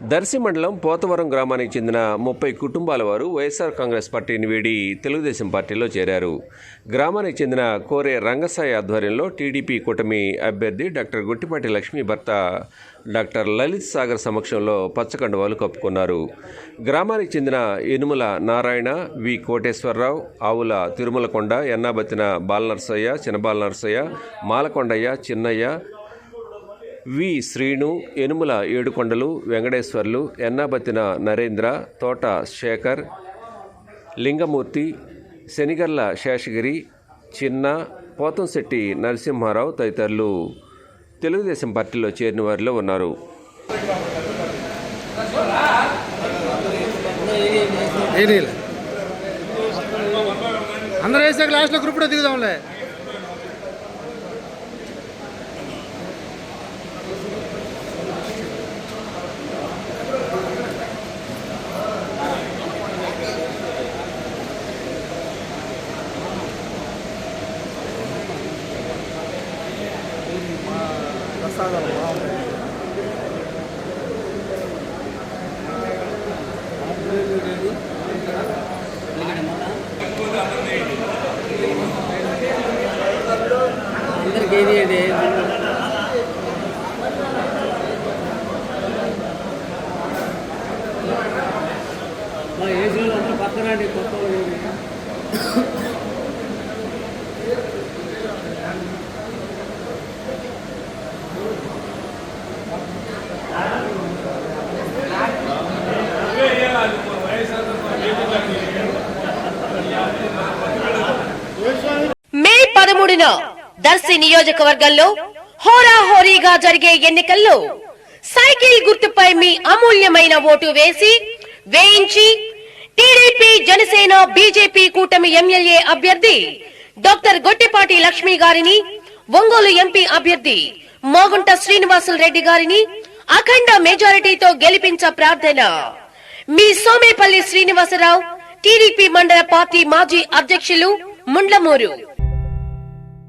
దర్శి మండలం పోతవరం గ్రామానికి చెందిన ముప్పై కుటుంబాల వారు వైఎస్ఆర్ కాంగ్రెస్ పార్టీని వీడి తెలుగుదేశం పార్టీలో చేరారు. గ్రామానికి చెందిన కోరే రంగసాయి ఆధ్వర్యంలో టీడీపీ కూటమి అభ్యర్థి డాక్టర్ గుట్టిపాటి లక్ష్మీ భర్త డాక్టర్ లలిత్ సాగర్ సమక్షంలో పచ్చకండువాలు కప్పుకున్నారు. గ్రామానికి చెందిన ఎనుముల నారాయణ వి కోటేశ్వరరావు ఆవుల తిరుమలకొండ ఎన్నాబతిన బాలనర్సయ్య చిన్నబాల నర్సయ్య మాలకొండయ్య చిన్నయ్య వి శ్రీను ఎనుముల ఏడుకొండలు వెంకటేశ్వర్లు ఎన్నాబత్తిన నరేంద్ర తోట శేఖర్ లింగమూర్తి శనిగర్ల శేషగిరి చిన్న పోతంశెట్టి నరసింహారావు తదితరులు తెలుగుదేశం పార్టీలో చేరిన వారిలో ఉన్నారు. అందరూ వేసాక లాస్ట్లో గ్రూప్లో దిగుదాంలే అందరికి ఏది మా ఏజ్ అందరూ పక్కన కొత్త వాళ్ళు ఏది. మే పదమూడున దర్శి నియోజకవర్గంలో హోరాహోరీగా జరిగే ఎన్నికల్లో సైకిల్ గుర్తుపై మీ అమూల్యమైన ఓటు వేసి వేయించి టీడీపీ జనసేన బీజేపీ కూటమి ఎమ్మెల్యే అభ్యర్థి డాక్టర్ గొట్టిపాటి లక్ష్మి గారిని ఒంగోలు ఎంపీ అభ్యర్థి మోగుంట శ్రీనివాసులు రెడ్డి గారిని అఖండ మెజారిటీతో గెలిపించ ప్రార్థన. మీ సోమేపల్లి శ్రీనివాసరావు టీడీపీ మండల పార్టీ మాజీ అధ్యక్షులు ముండ్లమూరు.